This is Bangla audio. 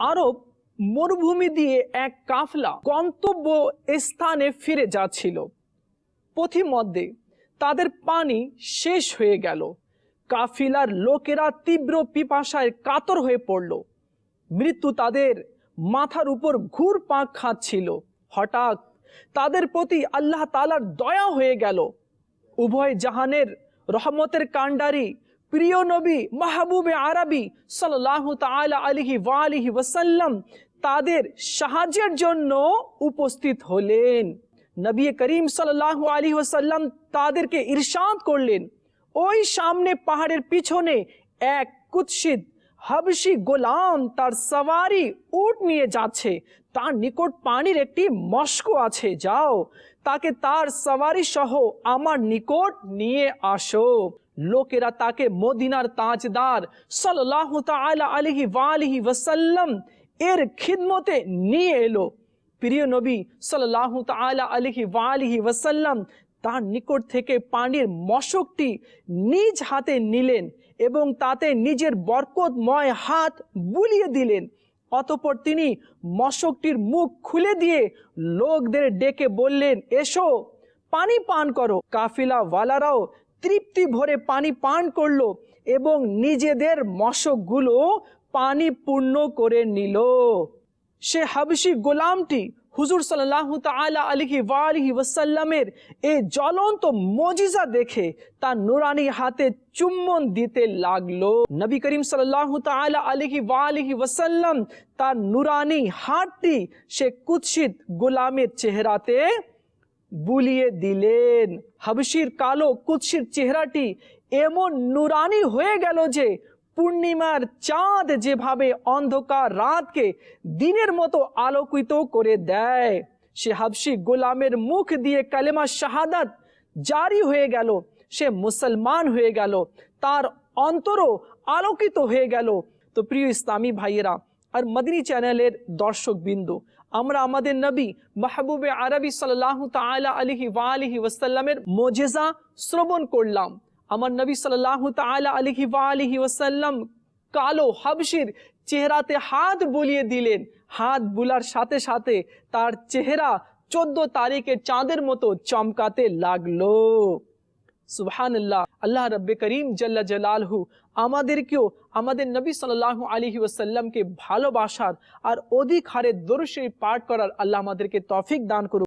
আরব মরুভূমি দিয়ে এক কাফলা গন্তব্য স্থানে ফিরে যাচ্ছিল। পথিমধ্যে তাদের পানি শেষ হয়ে গেল। কাফিলার লোকেরা তীব্র পিপাসায় কাতর হয়ে পড়ল। মৃত্যু তাদের মাথার উপর ঘুর পাক খাচ্ছিল। হঠাৎ তাদের প্রতি আল্লাহ তালার দয়া হয়ে গেল। উভয় জাহানের রহমতের কাণ্ডারি প্রিয় নবী, মাহবুবে আরবি সাল্লাহ তালা আলিহি ওয়ালিহি ওয়াসাল্লাম তাদের সাহায্যের জন্য উপস্থিত হলেন। নবী করিম সাল্লাহ আলী ওয়াসাল্লাম তাদেরকে ইরশাদ করলেন। ওই সামনে পাহাড়ের পিছনে এক কুৎসিত হাবশি গোলাম তার সওয়ারি উট নিয়ে যাচ্ছে। তার নিকট পানির একটি মস্ক আছে, যাও। তাকে তার সওয়ারি সহ আমার নিকট নিয়ে আসো। লোকেরা তাকে মদিনার তাজদার সাল্লাহ তাআলা আলিহি ওয়ালিহি ওয়াসাল্লাম এর খিদমতে নিয়ে এলো। প্রিয় নবী সাল্লাহ তাআলা আলিহি ওয়ালিহি ওয়াসাল্লাম তার নিকট থেকে পানির মশকটি নিজ হাতে নিলেন এবং তাতে নিজের বরকতময় হাত বুলিয়ে দিলেন। অতপর তিনি মশকটির মুখ খুলে দিয়ে লোকদের ডেকে বললেন, এসো, পানি পান করো। কাফিলা ওয়ালারাও তৃপ্তি ভরে পানি পান করল এবং নিজেদের মশকগুলো পানি পূর্ণ করে নিল। সে হাবশি গোলামটি হুজুর সাল্লাহ তালা আলিহি ওয়ালিহি ওয়াসাল্লামের এই জ্বলন্ত মজিজা দেখে তার নুরানি হাতে চুম্বন দিতে লাগল। নবী করিম সাল্লাহ তালা আলিহি ওয়ালিহি ওয়াসাল্লাম তার নুরানি হাতটি সে কুৎসিত গোলামের চেহারাতে বুলিয়ে দিলেন। হাবশির কালো কুৎসির চেহারাটি এমন নুরানি হয়ে গেল যে পূর্ণিমার চাঁদ যেভাবে অন্ধকার রাতকে দিনের মতো আলোকিত করে দেয়, সে হাবশি গোলামের মুখ দিয়ে কালেমা শাহাদাত জারি হয়ে গেল, সে মুসলমান হয়ে গেল, তার অন্তরও আলোকিত হয়ে গেল। তো প্রিয় ইসলামী ভাইয়েরা আর মদিনী চ্যানেলের দর্শক বিন্দু আমরা আমাদের নবী মাহবুবে আরবি সাল্লাহ তালা আলিহি ওয়ালিহি ওয়াসাল্লামের মোজেজা শ্রবণ করলাম। আমার নবী সাল্লাহ তালা আলিহি ওয়ালিহি ওয়াসাল্লাম কালো হাবশির চেহারাতে হাত বুলিয়ে দিলেন। হাত বুলার সাথে সাথে তার চেহারা চোদ্দ তারিখের চাঁদের মতো চমকাতে লাগল। সুবহানাল্লাহ আল্লাহ রব্বে করিম জাল্লা জালালহু আমাদেরকেও আমাদের নবী সাল্লাল্লাহু আলাইহি ওয়াসাল্লামকে ভালোবাসার আর অধিক হারে দরুদ শরীফ পাঠ করার আল্লাহ আমাদেরকে তৌফিক দান করুক